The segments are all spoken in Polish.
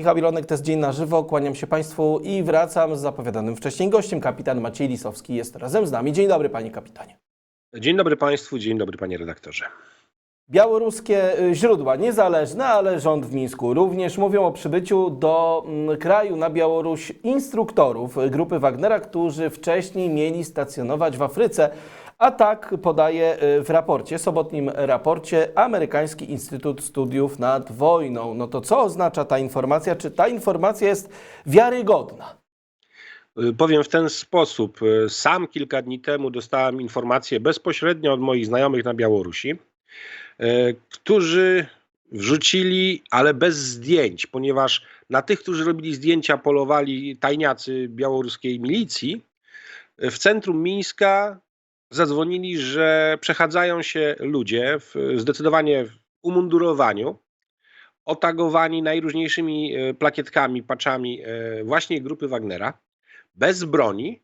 Michał Ilonek, to jest Dzień na żywo. Kłaniam się Państwu i wracam z zapowiadanym wcześniej gościem. Kapitan Maciej Lisowski jest razem z nami. Dzień dobry, Panie Kapitanie. Dzień dobry Państwu, dzień dobry Panie Redaktorze. Białoruskie y, źródła niezależne, ale rząd w Mińsku również mówią o przybyciu do mm, kraju na Białoruś instruktorów grupy Wagnera, którzy wcześniej mieli stacjonować w Afryce. A tak podaje y, w raporcie, sobotnim raporcie, Amerykański Instytut Studiów nad Wojną. No to co oznacza ta informacja? Czy ta informacja jest wiarygodna? Y, Powiem w ten sposób. Y, Sam kilka dni temu dostałem informację bezpośrednio od moich znajomych na Białorusi, którzy wrzucili, ale bez zdjęć, ponieważ na tych, którzy robili zdjęcia, polowali tajniacy białoruskiej milicji. W centrum Mińska zadzwonili, że przechadzają się ludzie w zdecydowanie w umundurowaniu, otagowani najróżniejszymi e, plakietkami, paczami e, właśnie grupy Wagnera, bez broni.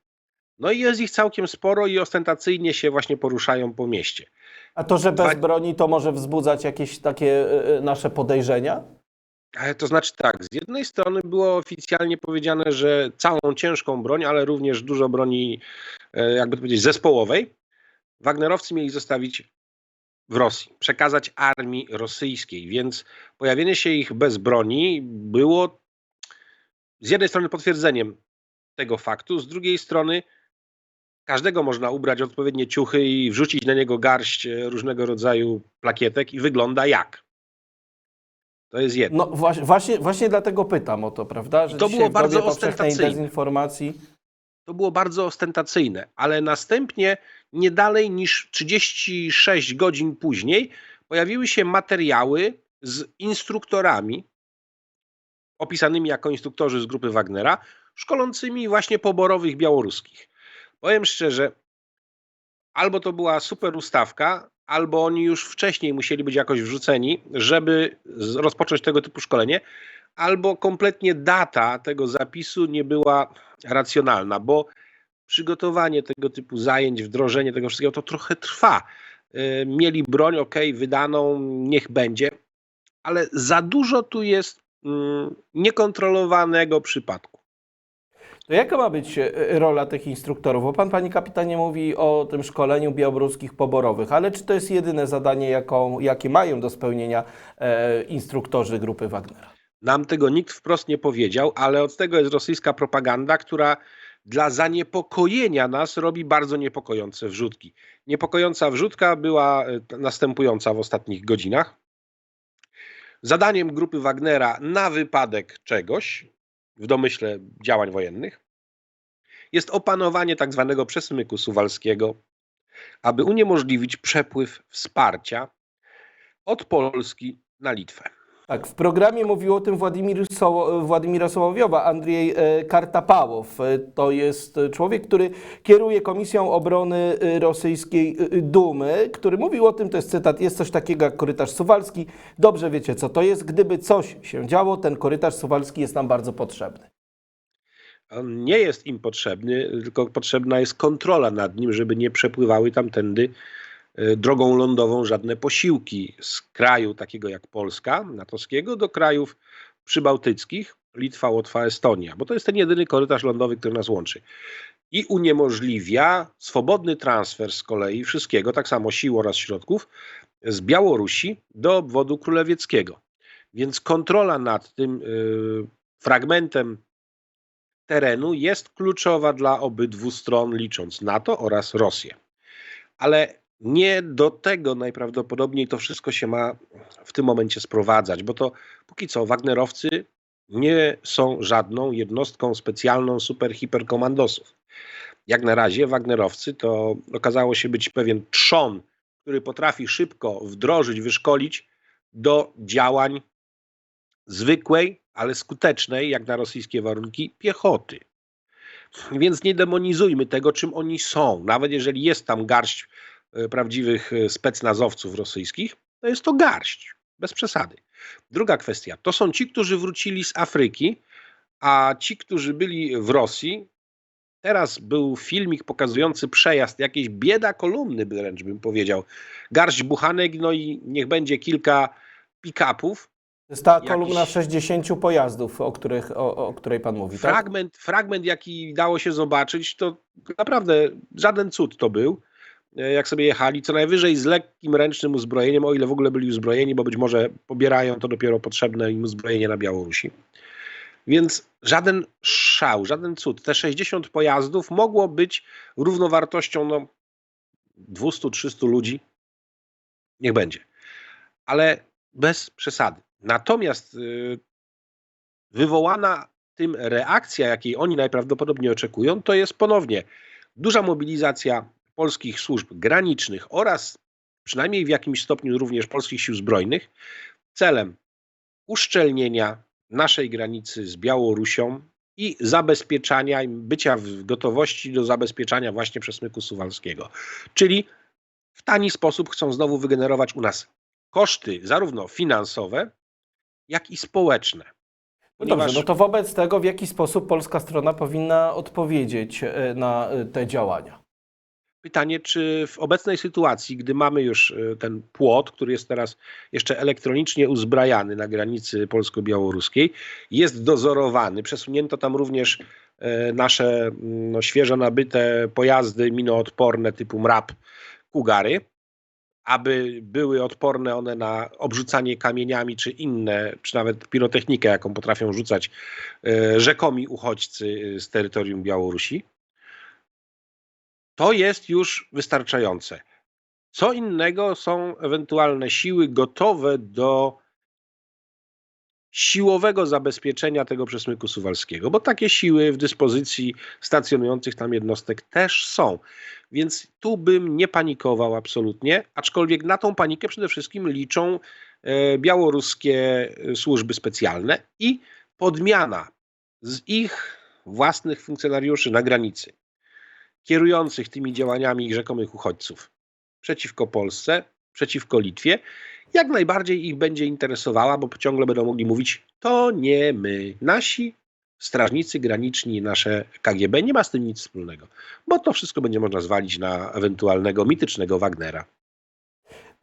No i jest ich całkiem sporo i ostentacyjnie się właśnie poruszają po mieście. A to, że bez broni, to może wzbudzać jakieś takie y, nasze podejrzenia? Ale to znaczy tak, z jednej strony było oficjalnie powiedziane, że całą ciężką broń, ale również dużo broni, e, jakby to powiedzieć, zespołowej, Wagnerowcy mieli zostawić w Rosji, przekazać armii rosyjskiej, więc pojawienie się ich bez broni było z jednej strony potwierdzeniem tego faktu, z drugiej strony każdego można ubrać odpowiednie ciuchy i wrzucić na niego garść e, różnego rodzaju plakietek i wygląda jak. To jest jedno. No właśnie, właśnie, właśnie dlatego pytam o to, prawda? Że To było bardzo ostentacyjne. dezinformacji. To było bardzo ostentacyjne, ale następnie nie dalej niż 36 godzin później pojawiły się materiały z instruktorami opisanymi jako instruktorzy z grupy Wagnera, szkolącymi właśnie poborowych białoruskich. Powiem szczerze, albo to była super ustawka, albo oni już wcześniej musieli być jakoś wrzuceni, żeby rozpocząć tego typu szkolenie, albo kompletnie data tego zapisu nie była racjonalna, bo przygotowanie tego typu zajęć, wdrożenie tego wszystkiego to trochę trwa. Y, Mieli broń, ok, wydaną, niech będzie, ale za dużo tu jest mm, niekontrolowanego przypadku. To jaka ma być e, rola tych instruktorów? Bo pan, panie kapitanie, mówi o tym szkoleniu białoruskich poborowych, ale czy to jest jedyne zadanie, jaką, jakie mają do spełnienia e, instruktorzy grupy Wagnera? Nam tego nikt wprost nie powiedział, ale od tego jest rosyjska propaganda, która dla zaniepokojenia nas robi bardzo niepokojące wrzutki. Niepokojąca wrzutka była e, następująca w ostatnich godzinach. Zadaniem grupy Wagnera na wypadek czegoś, w domyśle działań wojennych, jest opanowanie tak zwanego przesmyku suwalskiego, aby uniemożliwić przepływ wsparcia od Polski na Litwę. Tak, w programie mówił o tym Władimir Soło, Władimira Sołowiowa, Andrzej e, Kartapałow. E, To jest człowiek, który kieruje Komisją Obrony e, Rosyjskiej Dumy, który mówił o tym, to jest cytat, jest coś takiego jak korytarz suwalski. Dobrze wiecie, co to jest. Gdyby coś się działo, ten korytarz suwalski jest nam bardzo potrzebny. On nie jest im potrzebny, tylko potrzebna jest kontrola nad nim, żeby nie przepływały tamtędy drogą lądową żadne posiłki z kraju takiego jak Polska, natowskiego, do krajów przybałtyckich, Litwa, Łotwa, Estonia, bo to jest ten jedyny korytarz lądowy, który nas łączy. I uniemożliwia swobodny transfer z kolei wszystkiego, tak samo sił oraz środków, z Białorusi do obwodu królewieckiego. Więc kontrola nad tym y, fragmentem terenu jest kluczowa dla obydwu stron, licząc NATO oraz Rosję. Ale nie do tego najprawdopodobniej to wszystko się ma w tym momencie sprowadzać, bo to póki co Wagnerowcy nie są żadną jednostką specjalną super hiperkomandosów. Jak na razie Wagnerowcy to okazało się być pewien trzon, który potrafi szybko wdrożyć, wyszkolić do działań zwykłej, ale skutecznej, jak na rosyjskie warunki, piechoty. Więc nie demonizujmy tego, czym oni są. Nawet jeżeli jest tam garść prawdziwych e, specnazowców rosyjskich, to jest to garść, bez przesady. Druga kwestia, to są ci, którzy wrócili z Afryki, a ci, którzy byli w Rosji, teraz był filmik pokazujący przejazd, jakieś bieda kolumny wręcz bym powiedział, garść buchanek, no i niech będzie kilka pick-upów, To jest ta Jakiś- kolumna 60 pojazdów, o, których, o, o której pan mówi, tak? Fragment, fragment, jaki dało się zobaczyć, to naprawdę żaden cud to był. E, Jak sobie jechali, co najwyżej z lekkim ręcznym uzbrojeniem, o ile w ogóle byli uzbrojeni, bo być może pobierają to dopiero potrzebne im uzbrojenie na Białorusi. Więc żaden szał, żaden cud. Te 60 pojazdów mogło być równowartością no, 200-300 ludzi. Niech będzie. Ale bez przesady. Natomiast y, wywołana tym reakcja, jakiej oni najprawdopodobniej oczekują, to jest ponownie duża mobilizacja polskich służb granicznych oraz przynajmniej w jakimś stopniu również polskich sił zbrojnych celem uszczelnienia naszej granicy z Białorusią i zabezpieczania, bycia w gotowości do zabezpieczania właśnie przesmyku suwalskiego. Czyli w tani sposób chcą znowu wygenerować u nas koszty zarówno finansowe, jak i społeczne. No dobrze, Ponieważ no to wobec tego w jaki sposób polska strona powinna odpowiedzieć e, na e, te działania? Pytanie, czy w obecnej sytuacji, gdy mamy już e, ten płot, który jest teraz jeszcze elektronicznie uzbrajany na granicy polsko-białoruskiej, jest dozorowany, przesunięto tam również e, nasze mm, no, świeżo nabyte pojazdy minoodporne typu MRAP Kugary, aby były odporne one na obrzucanie kamieniami czy inne, czy nawet pirotechnikę, jaką potrafią rzucać e, rzekomi uchodźcy z terytorium Białorusi. To jest już wystarczające. Co innego są ewentualne siły gotowe do siłowego zabezpieczenia tego przesmyku suwalskiego, bo takie siły w dyspozycji stacjonujących tam jednostek też są. Więc tu bym nie panikował absolutnie, aczkolwiek na tą panikę przede wszystkim liczą e, białoruskie e, służby specjalne i podmiana z ich własnych funkcjonariuszy na granicy, kierujących tymi działaniami rzekomych uchodźców przeciwko Polsce, przeciwko Litwie, jak najbardziej ich będzie interesowała, bo ciągle będą mogli mówić, to nie my, nasi strażnicy graniczni, nasze KGB, nie ma z tym nic wspólnego, bo to wszystko będzie można zwalić na ewentualnego mitycznego Wagnera.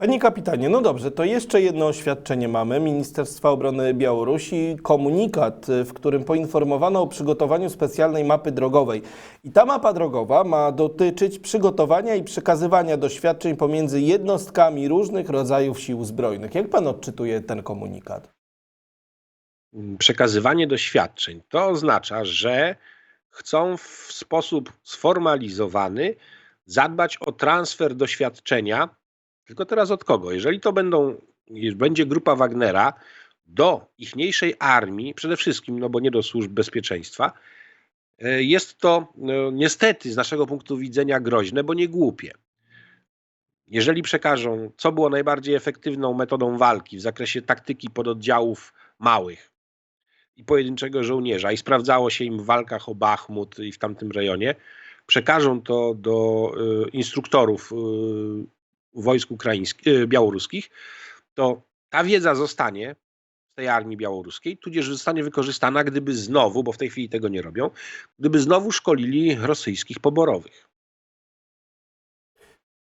Panie kapitanie, no dobrze, to jeszcze jedno oświadczenie mamy. Ministerstwa Obrony Białorusi, komunikat, y, w którym poinformowano o przygotowaniu specjalnej mapy drogowej. I ta mapa drogowa ma dotyczyć przygotowania i przekazywania doświadczeń pomiędzy jednostkami różnych rodzajów sił zbrojnych. Jak pan odczytuje ten komunikat? Przekazywanie doświadczeń to oznacza, że chcą w sposób sformalizowany zadbać o transfer doświadczenia, tylko teraz od kogo? Jeżeli to będą, będzie grupa Wagnera do ichniejszej armii, przede wszystkim, no bo nie do służb bezpieczeństwa, e, jest to no, niestety z naszego punktu widzenia groźne, bo nie głupie. Jeżeli przekażą, co było najbardziej efektywną metodą walki w zakresie taktyki pododdziałów małych i pojedynczego żołnierza, i sprawdzało się im w walkach o Bachmut i w tamtym rejonie, przekażą to do y, instruktorów y, wojsk ukraińskich, y, białoruskich, to ta wiedza zostanie w tej armii białoruskiej, tudzież zostanie wykorzystana, gdyby znowu, bo w tej chwili tego nie robią, gdyby znowu szkolili rosyjskich poborowych.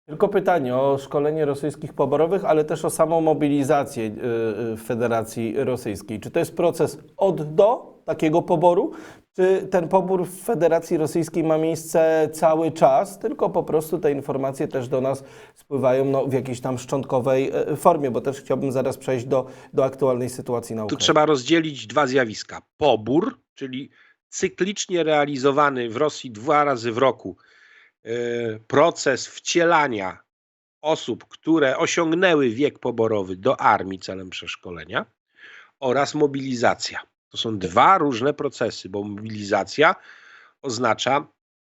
Tylko pytanie o szkolenie rosyjskich poborowych, ale też o samą mobilizację y, y, w Federacji Rosyjskiej. Czy to jest proces od do takiego poboru, czy ten pobór w Federacji Rosyjskiej ma miejsce cały czas, tylko po prostu te informacje też do nas spływają no, w jakiejś tam szczątkowej y, formie, bo też chciałbym zaraz przejść do, do aktualnej sytuacji na Tu Ukrainie. trzeba rozdzielić dwa zjawiska. Pobór, czyli cyklicznie realizowany w Rosji dwa razy w roku e, proces wcielania osób, które osiągnęły wiek poborowy do armii celem przeszkolenia oraz mobilizacja. To są dwa różne procesy, bo mobilizacja oznacza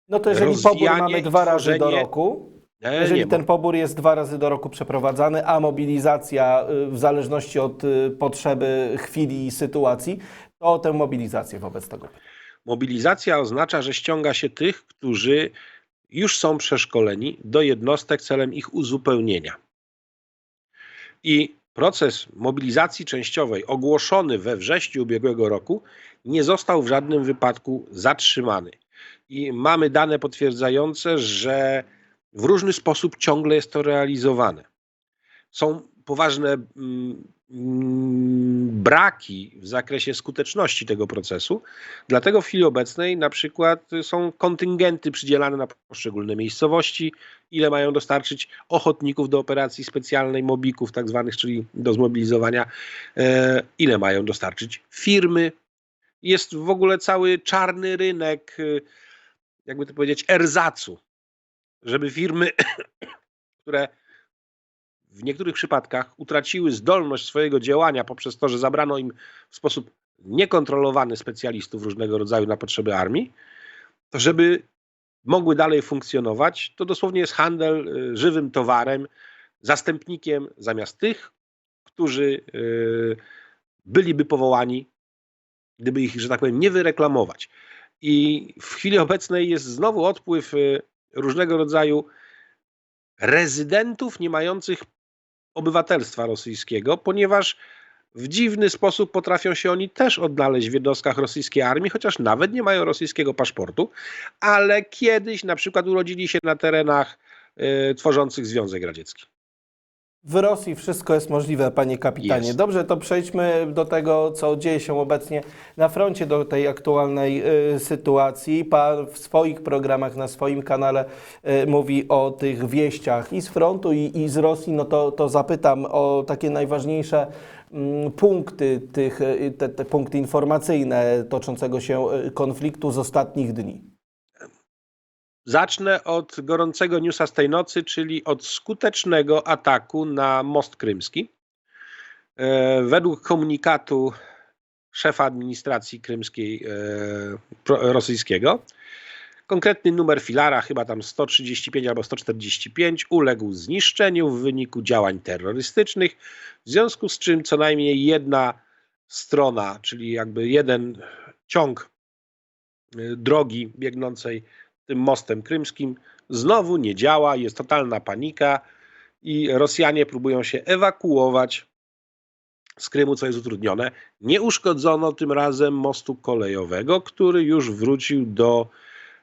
No to jeżeli pobór mamy dwa razy do roku, Jeżeli nie, ten pobór jest dwa razy do roku przeprowadzany, a mobilizacja y, w zależności od y, potrzeby chwili i sytuacji, to tę mobilizację wobec tego. Mobilizacja oznacza, że ściąga się tych, którzy już są przeszkoleni do jednostek celem ich uzupełnienia. I proces mobilizacji częściowej ogłoszony we wrześniu ubiegłego roku nie został w żadnym wypadku zatrzymany. I mamy dane potwierdzające, że w różny sposób ciągle jest to realizowane. Są poważne mm, braki w zakresie skuteczności tego procesu. Dlatego w chwili obecnej na przykład są kontyngenty przydzielane na poszczególne miejscowości, ile mają dostarczyć ochotników do operacji specjalnej, mobików tak zwanych, czyli do zmobilizowania, e, ile mają dostarczyć firmy. Jest w ogóle cały czarny rynek, e, jakby to powiedzieć, erzacu, żeby firmy, które w niektórych przypadkach utraciły zdolność swojego działania poprzez to, że zabrano im w sposób niekontrolowany specjalistów różnego rodzaju na potrzeby armii, to żeby mogły dalej funkcjonować, to dosłownie jest handel y, żywym towarem, zastępnikiem zamiast tych, którzy y, byliby powołani, gdyby ich, że tak powiem, nie wyreklamować. I w chwili obecnej jest znowu odpływ y, różnego rodzaju rezydentów nie mających obywatelstwa rosyjskiego, ponieważ w dziwny sposób potrafią się oni też odnaleźć w jednostkach rosyjskiej armii, chociaż nawet nie mają rosyjskiego paszportu, ale kiedyś na przykład urodzili się na terenach y, tworzących Związek Radziecki. W Rosji wszystko jest możliwe, panie kapitanie. Jest. Dobrze, to przejdźmy do tego, co dzieje się obecnie na froncie, do tej aktualnej y, sytuacji. Pan w swoich programach, na swoim kanale y, mówi o tych wieściach i z frontu, i, i z Rosji. No to, to zapytam o takie najważniejsze mm, punkty, tych, y, te, te punkty informacyjne toczącego się y, konfliktu z ostatnich dni. Zacznę od gorącego newsa z tej nocy, czyli od skutecznego ataku na most krymski. E, Według komunikatu szefa administracji krymskiej e, rosyjskiego, konkretny numer filara, chyba tam 135 albo 145, uległ zniszczeniu w wyniku działań terrorystycznych, w związku z czym co najmniej jedna strona, czyli jakby jeden ciąg y, drogi biegnącej tym mostem krymskim znowu nie działa, jest totalna panika i Rosjanie próbują się ewakuować z Krymu, co jest utrudnione. Nie uszkodzono tym razem mostu kolejowego, który już wrócił do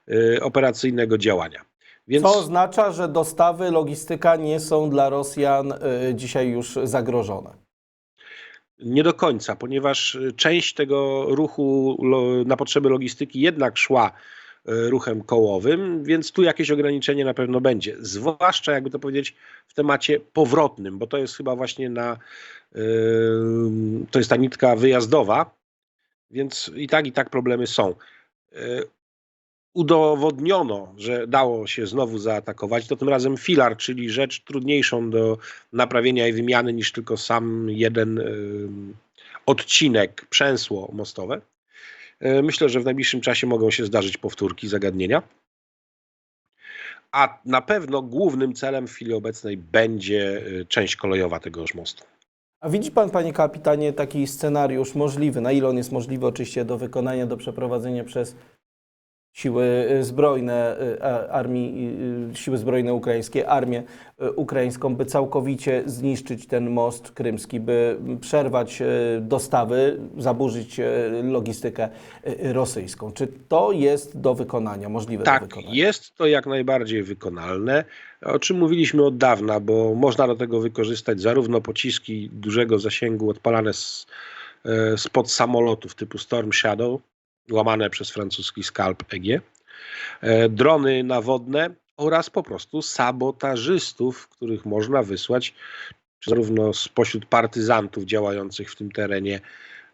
y, operacyjnego działania. Więc Co oznacza, że dostawy, logistyka nie są dla Rosjan y, dzisiaj już zagrożone. nie do końca, ponieważ y, część tego ruchu na potrzeby logistyki jednak szła ruchem kołowym, więc tu jakieś ograniczenie na pewno będzie. Zwłaszcza, jakby to powiedzieć, w temacie powrotnym, bo to jest chyba właśnie na. y, To jest ta nitka wyjazdowa, więc i tak, i tak problemy są. Y, Udowodniono, że dało się znowu zaatakować, to tym razem filar, czyli rzecz trudniejszą do naprawienia i wymiany niż tylko sam jeden odcinek, przęsło mostowe. Y, Myślę, że w najbliższym czasie mogą się zdarzyć powtórki zagadnienia. A na pewno głównym celem w chwili obecnej będzie y, część kolejowa tegoż mostu. A widzi pan, panie kapitanie, taki scenariusz możliwy, na ile on jest możliwy oczywiście do wykonania, do przeprowadzenia przez siły y, zbrojne y, armii, y, siły zbrojne ukraińskie, armię ukraińską, by całkowicie zniszczyć ten most krymski, by przerwać dostawy, zaburzyć logistykę rosyjską. Czy to jest do wykonania, możliwe do Tak, wykonania? jest to jak najbardziej wykonalne, o czym mówiliśmy od dawna, bo można do tego wykorzystać zarówno pociski dużego zasięgu odpalane z, e, spod samolotów typu Storm Shadow, łamane przez francuski Scalp EG, e, drony nawodne oraz po prostu sabotażystów, których można wysłać zarówno spośród partyzantów działających w tym terenie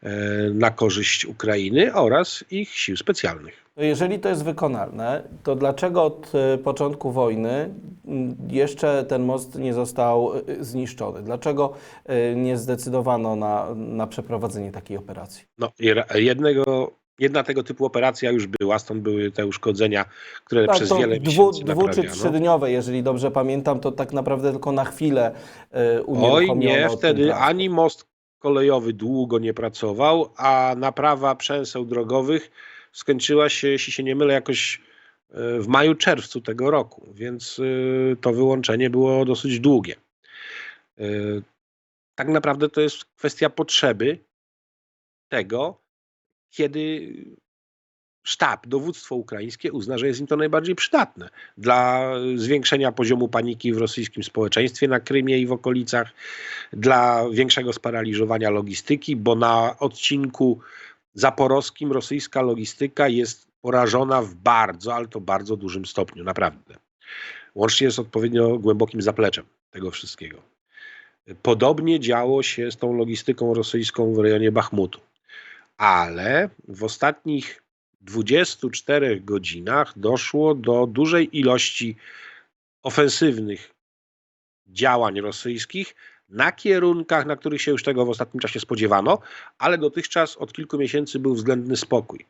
e, na korzyść Ukrainy oraz ich sił specjalnych. Jeżeli to jest wykonalne, to dlaczego od e, początku wojny jeszcze ten most nie został zniszczony? Dlaczego nie zdecydowano na, na przeprowadzenie takiej operacji? No, jednego, jedna tego typu operacja już była, stąd były te uszkodzenia, które przez Tak, to wiele dwu, miesięcy dwu czy trzydniowe, jeżeli dobrze pamiętam, to tak naprawdę tylko na chwilę unieruchomiono Oj nie, wtedy ani most kolejowy długo nie pracował, a naprawa przęseł drogowych skończyła się, jeśli się nie mylę, jakoś e, w maju, czerwcu tego roku, więc e, to wyłączenie było dosyć długie. Tak naprawdę to jest kwestia potrzeby tego, kiedy sztab, dowództwo ukraińskie uzna, że jest im to najbardziej przydatne dla zwiększenia poziomu paniki w rosyjskim społeczeństwie na Krymie i w okolicach, dla większego sparaliżowania logistyki, bo na odcinku zaporowskim rosyjska logistyka jest porażona w bardzo, ale to bardzo dużym stopniu, naprawdę. Łącznie z odpowiednio głębokim zapleczem tego wszystkiego. Podobnie działo się z tą logistyką rosyjską w rejonie Bachmutu. Ale w ostatnich 24 godzinach doszło do dużej ilości ofensywnych działań rosyjskich na kierunkach, na których się już tego w ostatnim czasie spodziewano, ale dotychczas od kilku miesięcy był względny spokój.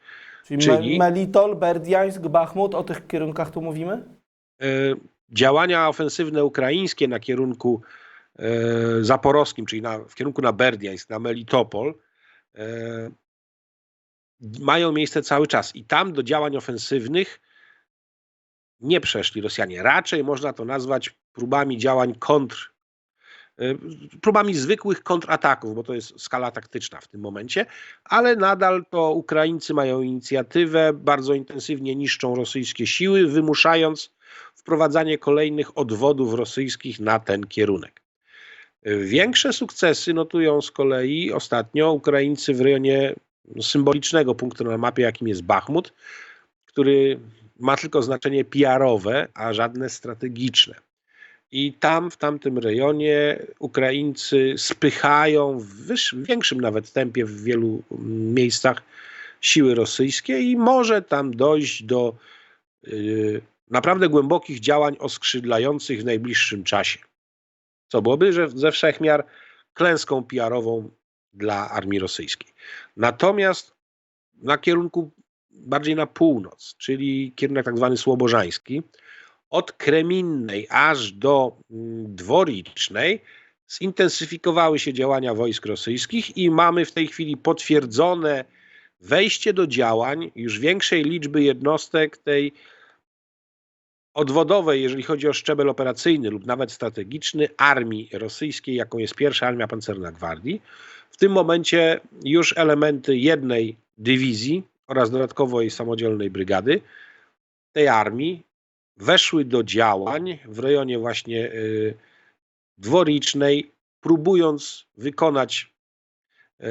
Czyli, Czyli- Me- Melitol, Berdiańsk, Bachmut, o tych kierunkach tu mówimy? E, działania ofensywne ukraińskie na kierunku e, zaporowskim, czyli na, w kierunku na Berdiańsk, na Melitopol, e, mają miejsce cały czas. I tam do działań ofensywnych nie przeszli Rosjanie. Raczej można to nazwać próbami działań kontr, e, próbami zwykłych kontrataków, bo to jest skala taktyczna w tym momencie, ale nadal to Ukraińcy mają inicjatywę, bardzo intensywnie niszczą rosyjskie siły, wymuszając wprowadzanie kolejnych odwodów rosyjskich na ten kierunek. Większe sukcesy notują z kolei ostatnio Ukraińcy w rejonie symbolicznego punktu na mapie, jakim jest Bachmut, który ma tylko znaczenie PR-owe, a żadne strategiczne. I tam, w tamtym rejonie, Ukraińcy spychają w większym nawet tempie w wielu miejscach siły rosyjskie i może tam dojść do yy, naprawdę głębokich działań oskrzydlających w najbliższym czasie. Co byłoby że ze wszechmiar klęską PR-ową dla armii rosyjskiej. Natomiast na kierunku bardziej na północ, czyli kierunek tak zwany słobożański, od Kreminnej aż do mm, Dworicznej zintensyfikowały się działania wojsk rosyjskich i mamy w tej chwili potwierdzone wejście do działań już większej liczby jednostek tej odwodowej, jeżeli chodzi o szczebel operacyjny lub nawet strategiczny, armii rosyjskiej, jaką jest pierwsza armia pancerna gwardii. W tym momencie już elementy jednej dywizji oraz dodatkowo jej samodzielnej brygady tej armii weszły do działań w rejonie właśnie y, dworicznej, próbując wykonać, y,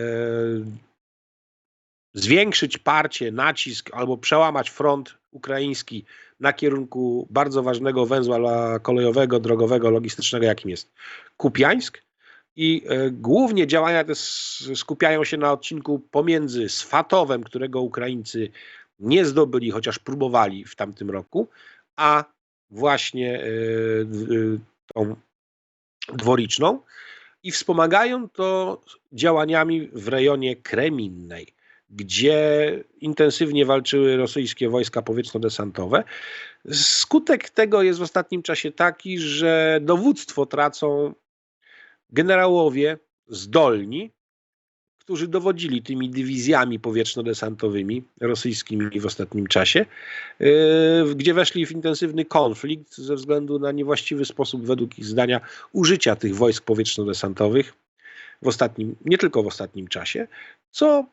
zwiększyć parcie, nacisk albo przełamać front ukraiński na kierunku bardzo ważnego węzła kolejowego, drogowego, logistycznego, jakim jest Kupiańsk. I e, głównie działania te skupiają się na odcinku pomiędzy Swatowem, którego Ukraińcy nie zdobyli, chociaż próbowali w tamtym roku, a właśnie e, e, tą dworiczną. I wspomagają to działaniami w rejonie Kreminnej, gdzie intensywnie walczyły rosyjskie wojska powietrzno-desantowe. Skutek tego jest w ostatnim czasie taki, że dowództwo tracą generałowie zdolni, którzy dowodzili tymi dywizjami powietrzno-desantowymi rosyjskimi w ostatnim czasie, yy, gdzie weszli w intensywny konflikt ze względu na niewłaściwy sposób, według ich zdania, użycia tych wojsk powietrzno-desantowych w ostatnim, nie tylko w ostatnim czasie, co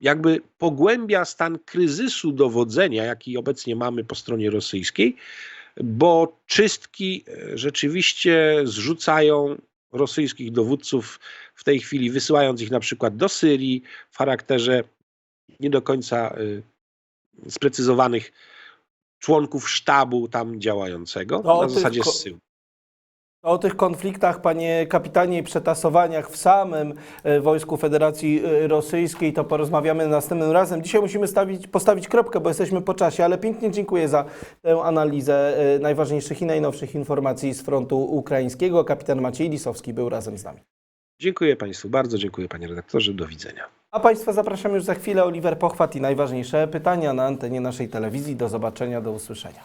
jakby pogłębia stan kryzysu dowodzenia, jaki obecnie mamy po stronie rosyjskiej, bo czystki e, rzeczywiście zrzucają rosyjskich dowódców w tej chwili, wysyłając ich na przykład do Syrii w charakterze nie do końca y, sprecyzowanych członków sztabu tam działającego, No, na zasadzie zsyłu. O tych konfliktach, panie kapitanie, i przetasowaniach w samym e, Wojsku Federacji e, Rosyjskiej, to porozmawiamy następnym razem. Dzisiaj musimy stawić, postawić kropkę, bo jesteśmy po czasie, ale pięknie dziękuję za tę analizę e, najważniejszych i najnowszych informacji z frontu ukraińskiego. Kapitan Maciej Lisowski był razem z nami. Dziękuję Państwu bardzo, dziękuję Panie redaktorze, do widzenia. A Państwa zapraszam już za chwilę. Oliver Pochwat i najważniejsze pytania na antenie naszej telewizji. Do zobaczenia, do usłyszenia.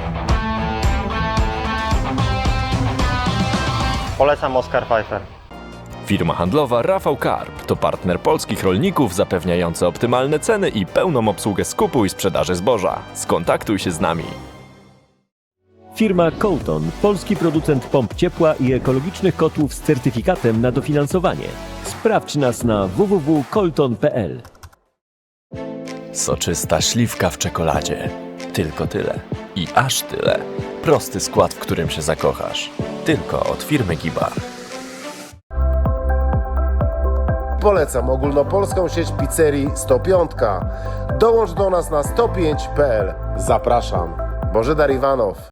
Polecam Oscar Pfeiffer. Firma handlowa Rafał Karp to partner polskich rolników zapewniający optymalne ceny i pełną obsługę skupu i sprzedaży zboża. Skontaktuj się z nami. Firma Colton, polski producent pomp ciepła i ekologicznych kotłów z certyfikatem na dofinansowanie. Sprawdź nas na www.colton.pl. Soczysta śliwka w czekoladzie. Tylko tyle. I aż tyle. Prosty skład, w którym się zakochasz. Tylko od firmy Gibar. Polecam ogólnopolską sieć pizzerii 105. Dołącz do nas na 105.pl. Zapraszam. Bożydar Iwanow.